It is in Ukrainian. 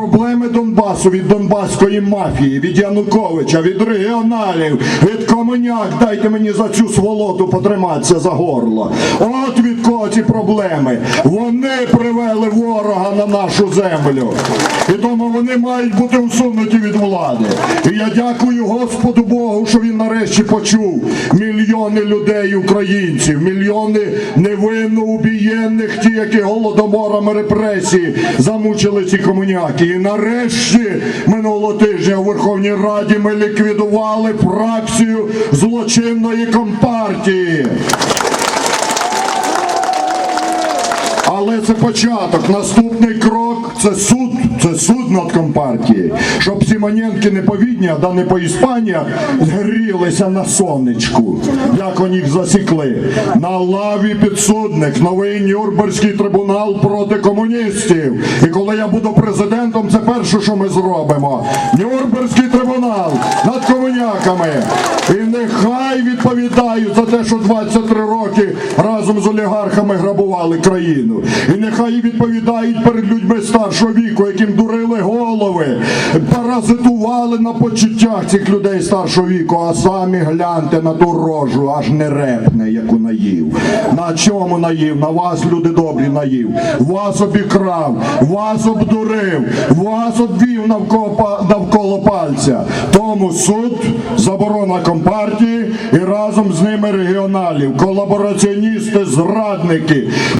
проблеми Донбасу від донбаської мафії, від Януковича, від регіоналів, від комуняк. Дайте мені за цю сволоту потриматися за горло. От ці проблеми. Вони привели ворога на нашу землю. І тому вони мають бути усунуті від влади. І я дякую Господу Богу, що він нарешті почув мільйони людей, українців, мільйони невинно убієнних, ті, які голодоморами репресії замучили ці комуняки. І нарешті минулого тижня у Верховній Раді ми ліквідували фракцію злочинної компартії. Але це початок. Наступний крок це суд. Це суд над компартією. Щоб Сімоненки не по Відні, да не по Іспанія грілися на сонечку. Як вони їх засікли. На лаві підсудник, новий Нюрнберзький трибунал проти комуністів. І коли я буду президентом, це перше, що ми зробимо. Нюрнберзький трибунал над комуняками. І відповідають за те, що 23 роки разом з олігархами грабували країну. І нехай відповідають перед людьми старшого віку, яким дурили голови, паразитували на почуттях цих людей старшого віку, а самі гляньте на ту рожу, аж не репне, яку наїв. На чому наїв? На вас, люди добрі, наїв. Вас обікрав, вас обдурив, вас обвів навколо, навколо пальця. Тому суд, заборона компартії і разом з ними регіоналів, колабораціоністи, зрадники.